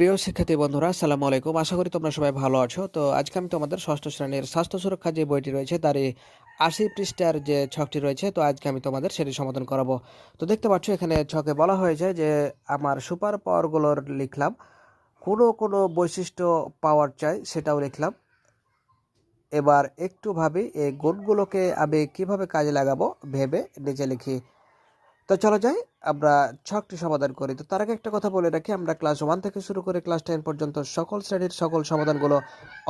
প্রিয় শিক্ষার্থী বন্ধুরা, আসসালামু আলাইকুম। আশা করি তোমরা সবাই ভালো আছো। তো আজকে আমি তোমাদের ষষ্ঠ শ্রেণির স্বাস্থ্য সুরক্ষা যে বইটি রয়েছে, তারই আশি পৃষ্ঠার যে ছকটি রয়েছে, তো আজকে আমি তোমাদের সেটি সমাধান করাবো। তো দেখতে পাচ্ছ, এখানে ছকে বলা হয়েছে যে, আমার সুপার পাওয়ারগুলোর লিখলাম, কোনো কোনো বৈশিষ্ট্য পাওয়ার চাই সেটাও লিখলাম। এবার একটু ভাবি, এই গুণগুলোকে আমি কীভাবে কাজে লাগাবো, ভেবে নিজে লিখি। তো চলো যাই, আমরা ছকটি সমাধান করি। তো তার আগে একটা কথা বলে রাখি, আমরা ক্লাস ওয়ান থেকে শুরু করে ক্লাস টেন পর্যন্ত সকল শ্রেণির সকল সমাধানগুলো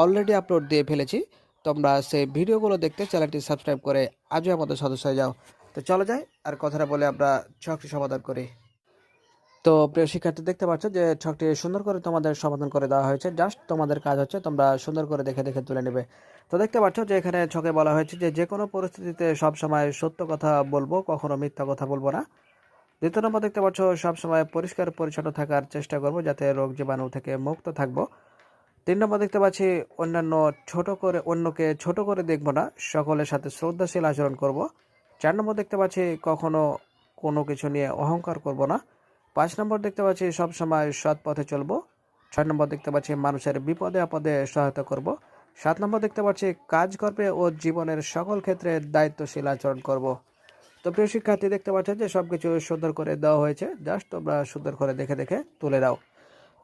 অলরেডি আপলোড দিয়ে ফেলেছি। তোমরা সেই ভিডিওগুলো দেখতে চ্যানেলটি সাবস্ক্রাইব করে আজও আমাদের সদস্য হয়ে যাও। তো চলো যাই, আর কথাটা বলে আমরা ছকটি সমাধান করি। তো প্রিয় শিক্ষার্থী, দেখতে পাচ্ছ যে ছকটি সুন্দর করে তোমাদের সমাধান করে দেওয়া হয়েছে। জাস্ট তোমাদের কাজ হচ্ছে তোমরা সুন্দর করে দেখে দেখে তুলে নেবে। তো দেখতে পাচ্ছ যে এখানে ছকে বলা হয়েছে যে যে কোনো পরিস্থিতিতে সব সময় সত্য কথা বলব, কখনো মিথ্যা কথা বলব না। দ্বিতীয় নম্বর দেখতে পাচ্ছ সবসময় পরিষ্কার পরিচ্ছন্ন থাকার চেষ্টা করব যাতে রোগ জীবাণু থেকে মুক্ত থাকব। তিন নম্বর দেখতে পাচ্ছি, অন্যান্য ছোট করে, অন্যকে ছোট করে দেখব না, সকলের সাথে শ্রদ্ধাশীল আচরণ করব। চার নম্বর দেখতে পাচ্ছি, কখনো কোনো কিছু নিয়ে অহংকার করব না। পাঁচ নম্বর দেখতে পাচ্ছি সবসময় সৎ পথে চলবো। ছয় নম্বর দেখতে পাচ্ছি, মানুষের বিপদে আপদে সহায়তা করব। সাত নম্বর দেখতে পাচ্ছি কাজকর্মে ও জীবনের সকল ক্ষেত্রে দায়িত্বশীল আচরণ করব। তো প্রিয় শিক্ষার্থী, দেখতে পাচ্ছ যে সব কিছু সুন্দর করে দেওয়া হয়েছে। জাস্ট তোমরা সুন্দর করে দেখে দেখে তুলে দাও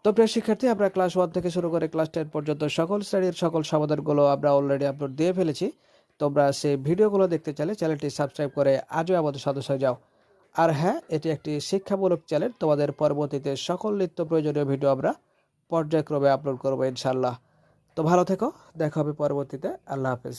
তো প্রিয় শিক্ষার্থী, আমরা ক্লাস ওয়ান থেকে শুরু করে ক্লাস টেন পর্যন্ত সকল শ্রেণির সকল সমাধানগুলো আমরা অলরেডি আপলোড দিয়ে ফেলেছি। তোমরা সেই ভিডিওগুলো দেখতে চাইলে চ্যানেলটি সাবস্ক্রাইব করে আজও আমাদের সদস্য যাও আর হ্যাঁ এটি একটি শিক্ষামূলক চ্যানেল তোমাদের পরবর্তীতে সকল নিত্য প্রয়োজনীয় ভিডিও আমরা পর্যায়ক্রমে আপলোড করব ইনশাল্লাহ তো ভালো থেকো, দেখা হবে পরবর্তীতে। আল্লাহ হাফেজ।